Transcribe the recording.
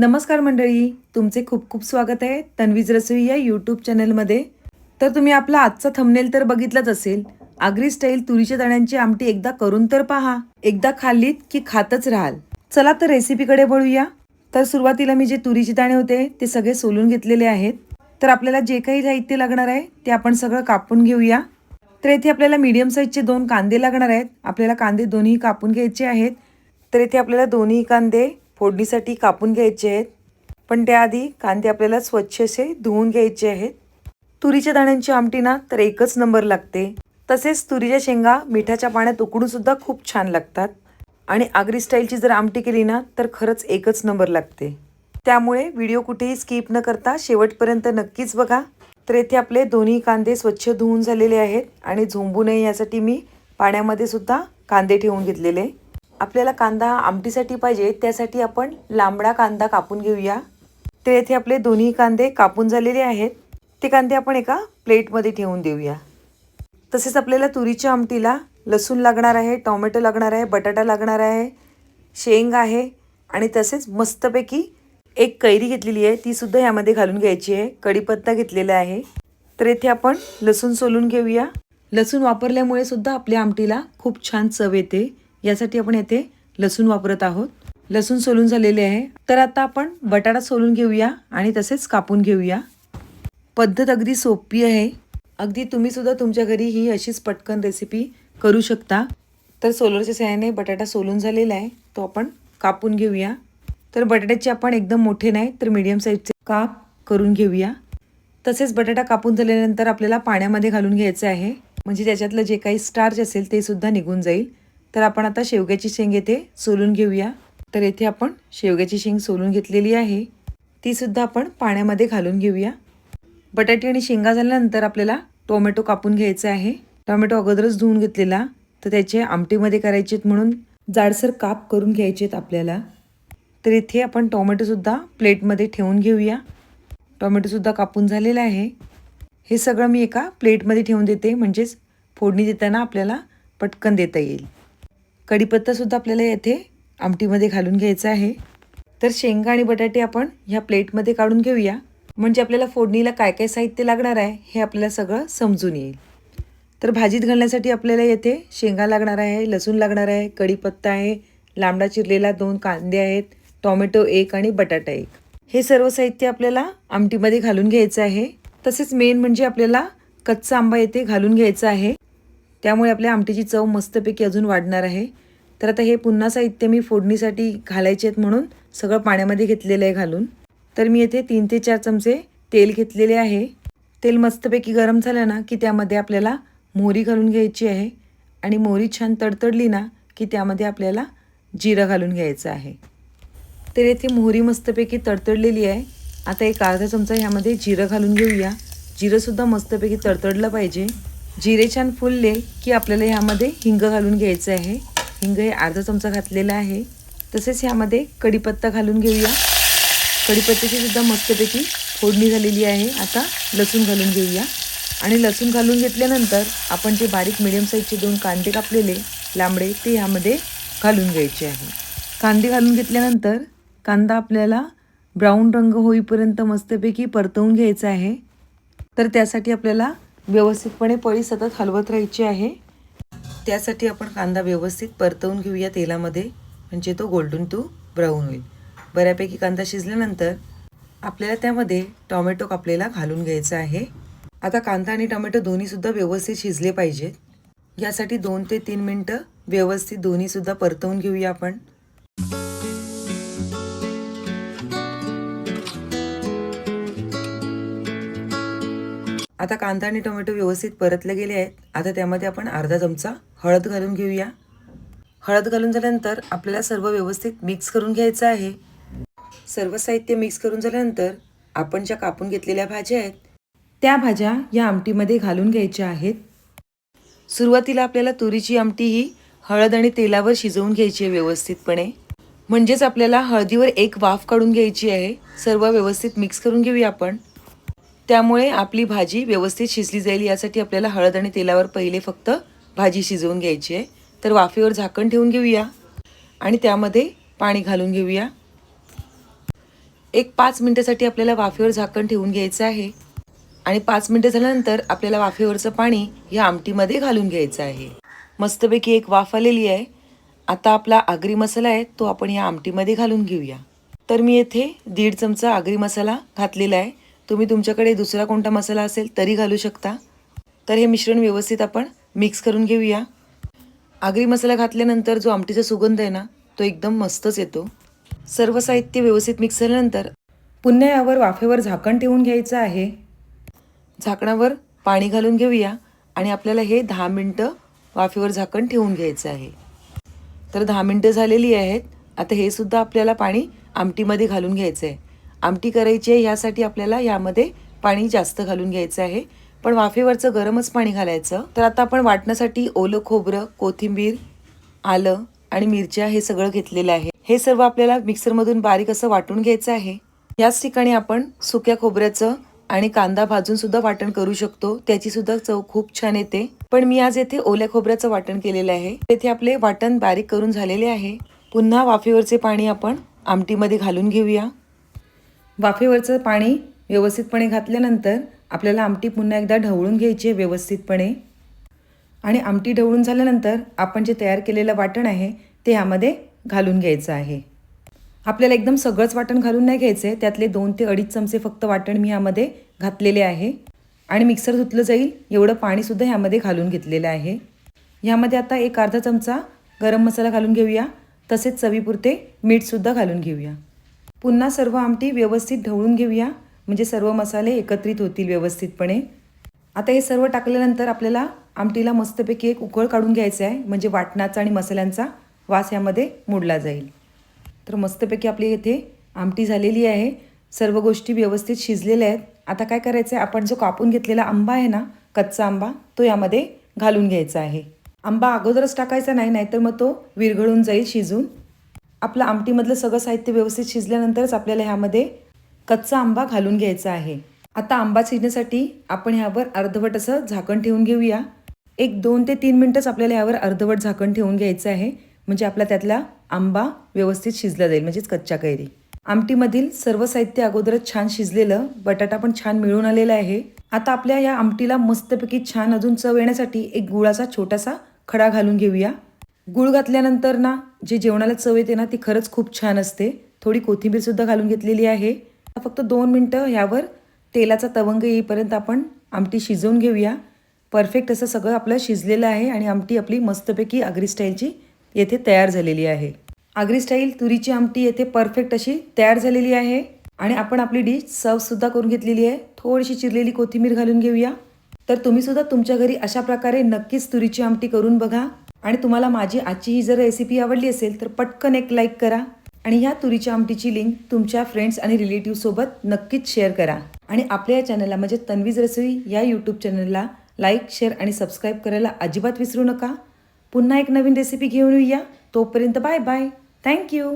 नमस्कार मंडळी तुमचे खूप खूप स्वागत आहे तन्वीज रसोई या यूट्यूब चॅनलमध्ये. तर तुम्ही आपला आजचा थंबनेल तर बघितलाच असेल. आगरी स्टाईल तुरीच्या दाण्यांची आमटी एकदा करून तर पहा. एकदा खाल्लीत की खातच राहाल. चला तर रेसिपीकडे वळूया. तर सुरुवातीला मी जे तुरीचे दाणे होते ते सगळे सोलून घेतलेले आहेत. तर आपल्याला जे काही साहित्य लागणार आहे ते आपण सगळं कापून घेऊया. तर येथे आपल्याला मीडियम साईजचे दोन कांदे लागणार आहेत. आपल्याला कांदे दोन्ही कापून घ्यायचे आहेत. तर येथे आपल्याला दोन्ही कांदे फोडणीसाठी कापून घ्यायचे आहेत. पण त्याआधी कांदे आपल्याला स्वच्छ असे धुवून घ्यायचे आहेत. तुरीच्या दाण्यांची आमटी ना तर एकच नंबर लागते. तसेच तुरीच्या शेंगा मिठाच्या पाण्यात उकडूनसुद्धा खूप छान लागतात. आणि आगरी स्टाईलची जर आमटी केली ना तर खरंच एकच नंबर लागते. त्यामुळे व्हिडिओ कुठेही स्किप न करता शेवटपर्यंत नक्कीच बघा. तर येथे आपले दोन्ही कांदे स्वच्छ धुवून झालेले आहेत आणि झोंबू नये यासाठी मी पाण्यामध्ये सुद्धा कांदे ठेवून घेतलेले. आपल्याला कांदा आमटीसाठी पाहिजे त्यासाठी आपण लांबडा कांदा कापून घेऊया. तर येथे आपले दोन्ही कांदे कापून झालेले आहेत. ते कांदे आपण एका प्लेटमध्ये ठेवून देऊया. तसेच आपल्याला तुरीच्या आमटीला लसूण लागणार आहे टॉमॅटो लागणार आहे बटाटा लागणार आहे शेंग आहे आणि तसेच मस्तपैकी एक कैरी घेतलेली आहे. ती सुद्धा यामध्ये घालून घ्यायची आहे. कढीपत्ता घेतलेला आहे. तर येथे आपण लसूण सोलून घेऊया. लसूण वापरल्यामुळे सुद्धा आपल्या आमटीला खूप छान चव येते. यासाठी आपण येथे लसूण वापरत आहोत. लसूण सोलून झालेले आहे. तर आता आपण बटाटा सोलून घेऊया आणि तसेच कापून घेऊया. पद्धत अगदी सोपी आहे. अगदी तुम्ही सुद्धा तुमच्या घरी ही अशीच पटकन रेसिपी करू शकता. तर सोलरच्या सहाय्याने बटाटा सोलून झालेला आहे. तो आपण कापून घेऊया. तर बटाट्याचे आपण एकदम मोठे नाही तर मीडियम साईजचे काप करून घेऊया. तसेच बटाटा कापून झाल्यानंतर आपल्याला पाण्यामध्ये घालून घ्यायचं आहे. म्हणजे त्याच्यातलं जे काही स्टार्च असेल ते सुद्धा निघून जाईल. तर आपण आता शेवग्याची शेंग येथे सोलून घेऊया. तर येथे आपण शेवग्याची शेंग सोलून घेतलेली आहे. तीसुद्धा आपण पाण्यामध्ये घालून घेऊया. बटाटे आणि शेंगा झाल्यानंतर आपल्याला टोमॅटो कापून घ्यायचा आहे. टोमॅटो अगोदरच धुवून घेतलेला. तर त्याचे आमटीमध्ये करायचे आहेत म्हणून जाडसर काप करून घ्यायचे आहेत आपल्याला. तर इथे आपण टोमॅटोसुद्धा प्लेटमध्ये ठेवून घेऊया. टोमॅटोसुद्धा कापून झालेला आहे. हे सगळं मी एका प्लेटमध्ये ठेवून देते. म्हणजेच फोडणी देताना आपल्याला पटकन देता येईल. कढीपत्तासुद्धा आपल्याला येथे आमटीमध्ये घालून घ्यायचा आहे. तर शेंगा आणि बटाटे आपण ह्या प्लेटमध्ये काढून घेऊया. म्हणजे आपल्याला फोडणीला काय काय साहित्य लागणार आहे हे आपल्याला सगळं समजून येईल. तर भाजीत घालण्यासाठी आपल्याला येथे शेंगा लागणार आहे लसूण लागणार आहे कढीपत्ता आहे लांबडा चिरलेला दोन कांदे आहेत टॉमॅटो एक आणि बटाटा एक. हे सर्व साहित्य आपल्याला आमटीमध्ये घालून घ्यायचं आहे. तसेच मेन म्हणजे आपल्याला कच्चा आंबा येथे घालून घ्यायचा आहे. त्यामुळे आपल्या आमटीची चव मस्तपैकी अजून वाढणार आहे. तर आता हे पुन्हा साहित्य मी फोडणीसाठी घालायचे आहेत म्हणून सगळं पाण्यामध्ये घेतलेलं आहे घालून. तर मी येथे तीन ते चार चमचे तेल घेतलेले आहे. तेल मस्तपैकी गरम झालं ना की त्यामध्ये आपल्याला मोहरी घालून घ्यायची आहे. आणि मोहरी छान तडतडली ना की त्यामध्ये आपल्याला जिरं घालून घ्यायचं आहे. तर येथे मोहरी मस्तपैकी तडतडलेली आहे. आता एक अर्धा चमचा ह्यामध्ये जिरं घालून घेऊया. जिरंसुद्धा मस्तपैकी तडतडलं पाहिजे. जिरे छान फुलले की आपल्याला ह्यामध्ये हिंग घालून घ्यायचं आहे. हिंग हे अर्धा चमचा घातलेला आहे. तसेच ह्यामध्ये कढीपत्ता घालून घेऊया. कढीपत्त्याची सुद्धा मस्तपैकी फोडणी झालेली आहे. आता लसूण घालून घेऊया. आणि लसूण घालून घेतल्यानंतर आपण जे बारीक मिडियम साईजचे दोन कांदे कापलेले लांबडे ते ह्यामध्ये घालून घ्यायचे आहे. कांदे घालून घेतल्यानंतर कांदा आपल्याला ब्राऊन रंग होईपर्यंत मस्तपैकी परतवून घ्यायचा आहे. तर त्यासाठी आपल्याला व्यवस्थितपणे पळी सतत हलवत राहायची आहे. त्यासाठी आपण कांदा व्यवस्थित परतवून घेऊया तेलामध्ये. म्हणजे तो गोल्डन टू ब्राऊन होईल. बऱ्यापैकी कांदा शिजल्यानंतर आपल्याला त्यामध्ये टॉमॅटो कापलेला घालून घ्यायचा आहे. आता कांदा आणि टोमॅटो दोन्हीसुद्धा व्यवस्थित शिजले पाहिजेत. यासाठी दोन ते तीन मिनटं व्यवस्थित दोन्हीसुद्धा परतवून घेऊया आपण. आता कांदा आणि टोमॅटो व्यवस्थित परतले गेले आहेत. आता त्यामध्ये आपण अर्धा चमचा हळद घालून घेऊया. हळद घालून झाल्यानंतर आपल्याला सर्व व्यवस्थित मिक्स करून घ्यायचं आहे. सर्व साहित्य मिक्स करून झाल्यानंतर आपण ज्या कापून घेतलेल्या भाज्या आहेत त्या भाज्या या आमटीमध्ये घालून घ्यायच्या आहेत. सुरुवातीला आपल्याला तुरीची आमटी ही हळद आणि तेलावर शिजवून घ्यायची आहे व्यवस्थितपणे. म्हणजेच आपल्याला हळदीवर एक वाफ काढून घ्यायची आहे. सर्व व्यवस्थित मिक्स करून घेऊया आपण. त्यामुळे आपली भाजी व्यवस्थित शिजली जाईल यासाठी आपल्याला हळद आणि तेलावर पहिले फक्त भाजी शिजवून घ्यायची आहे. तर वाफेवर झाकण ठेवून घेऊया आणि त्यामध्ये पाणी घालून घेऊया. एक पाच मिनटासाठी आपल्याला वाफेवर झाकण ठेवून घ्यायचं आहे आणि पाच मिनटं झाल्यानंतर आपल्याला वाफेवरचं पाणी या आमटीमध्ये घालून घ्यायचं आहे. मस्तपैकी एक वाफ आलेली आहे. आता आपला आगरी मसाला आहे तो आपण या आमटीमध्ये घालून घेऊया. तर मी येथे दीड चमचा आगरी मसाला घातलेला आहे. तुम्ही तुमच्याकडे दुसरा कोणता मसाला असेल तरी घालू शकता. तर हे मिश्रण व्यवस्थित आपण मिक्स करून घेऊया. आगरी मसाला घातल्यानंतर जो आमटीचा सुगंध आहे ना तो एकदम मस्तच येतो. सर्व साहित्य व्यवस्थित मिक्स झाल्यानंतर पुन्हा यावर वाफेवर झाकण ठेवून घ्यायचं आहे. झाकणावर पाणी घालून घेऊया आणि आपल्याला हे दहा मिनटं वाफेवर झाकण ठेवून घ्यायचं आहे. तर दहा मिनटं झालेली आहेत. आता हे सुद्धा आपल्याला पाणी आमटीमध्ये घालून घ्यायचं आहे आमटी करायची आहे यासाठी आपल्याला यामध्ये पाणी जास्त घालून घ्यायचं आहे. पण वाफेवरचं गरमच पाणी घालायचं. तर आता आपण वाटण्यासाठी ओलं खोबरं कोथिंबीर आलं आणि मिरच्या हे सगळं घेतलेलं आहे. हे सर्व आपल्याला मिक्सरमधून बारीक असं वाटून घ्यायचं आहे. याच ठिकाणी आपण सुक्या खोबऱ्याचं आणि कांदा भाजून सुद्धा वाटण करू शकतो. त्याची सुद्धा चव खूप छान येते. पण मी आज येथे ओल्या खोबऱ्याचं वाटण केलेलं आहे. तेथे आपले वाटण बारीक करून झालेले आहे. पुन्हा वाफेवरचे पाणी आपण आमटीमध्ये घालून घेऊया. वाफेवरचं पाणी व्यवस्थितपणे घातल्यानंतर आपल्याला आमटी पुन्हा एकदा ढवळून घ्यायची आहे व्यवस्थितपणे. आणि आमटी ढवळून झाल्यानंतर आपण जे तयार केलेलं वाटण आहे ते ह्यामध्ये घालून घ्यायचं आहे. आपल्याला एकदम सगळंच वाटण घालून नाही घ्यायचं आहे त्यातले दोन ते अडीच चमचे फक्त वाटण मी यामध्ये घातलेले आहे. आणि मिक्सर धुतलं जाईल एवढं पाणीसुद्धा ह्यामध्ये घालून घेतलेलं आहे. ह्यामध्ये आता एक अर्धा चमचा गरम मसाला घालून घेऊया तसेच चवीपुरते मीठसुद्धा घालून घेऊया. पुन्हा सर्व आमटी व्यवस्थित ढवळून घेऊया. म्हणजे सर्व मसाले एकत्रित होतील व्यवस्थितपणे. आता हे सर्व टाकल्यानंतर आपल्याला आमटीला मस्तपैकी एक उकळ काढून घ्यायचं आहे. म्हणजे वाटणाचा आणि मसाल्यांचा वास यामध्ये मोडला जाईल. तर मस्तपैकी आपली येथे आमटी झालेली आहे. सर्व गोष्टी व्यवस्थित शिजलेल्या आहेत. आता काय करायचं आहे आपण जो कापून घेतलेला आंबा आहे ना कच्चा आंबा तो यामध्ये घालून घ्यायचा आहे. आंबा अगोदरच टाकायचा नाही नाहीतर मग तो विरघळून जाईल शिजून. आपलं आमटीमधलं सगळं साहित्य व्यवस्थित शिजल्यानंतरच आपल्याला ह्यामध्ये कच्चा आंबा घालून घ्यायचा आहे. आता आंबा शिजण्यासाठी आपण ह्यावर अर्धवट असं झाकण ठेवून घेऊया. एक दोन ते तीन मिनटंच आपल्याला यावर अर्धवट झाकण ठेवून घ्यायचं आहे. म्हणजे आपला त्यातला आंबा व्यवस्थित शिजला जाईल म्हणजेच कच्च्या कैरी. आमटीमधील सर्व साहित्य अगोदरच छान शिजलेलं बटाटा पण छान मिळून आलेला आहे. आता आपल्या या आमटीला मस्तपैकी छान अजून चव येण्यासाठी एक गुळाचा छोटासा खडा घालून घेऊया. गुळ घातल्यानंतर ना जे जेवणाला चव येते ना ती खरंच खूप छान असते. थोडी कोथिंबीरसुद्धा घालून घेतलेली आहे. फक्त दोन मिनटं ह्यावर तेलाचा तवंग येईपर्यंत आपण आमटी शिजवून घेऊया. परफेक्ट असं सगळं आपलं शिजलेलं आहे आणि आमटी आपली मस्तपैकी आगरी स्टाईलची येथे तयार झालेली आहे. आगरी स्टाईल तुरीची आमटी येथे परफेक्ट अशी तयार झालेली आहे. आणि आपण आपली डिश सर्वसुद्धा करून घेतलेली आहे. थोडीशी चिरलेली कोथिंबीर घालून घेऊया. तर तुम्ही सुद्धा तुमच्या घरी अशा प्रकारे नक्कीच तुरीची आमटी करून बघा. आणि तुम्हाला माझी आजची ही जर रेसिपी आवडली असेल तर पटकन एक लाईक करा आणि ह्या तुरीच्या आमटीची लिंक तुमच्या फ्रेंड्स आणि रिलेटिव्हसोबत नक्कीच शेअर करा. आणि आपल्या या चॅनलला म्हणजे तन्वीज रसोई या यूट्यूब चॅनलला लाईक शेअर आणि सबस्क्राईब करायला अजिबात विसरू नका. पुन्हा एक नवीन रेसिपी घेऊन येऊया. तोपर्यंत बाय बाय थँक्यू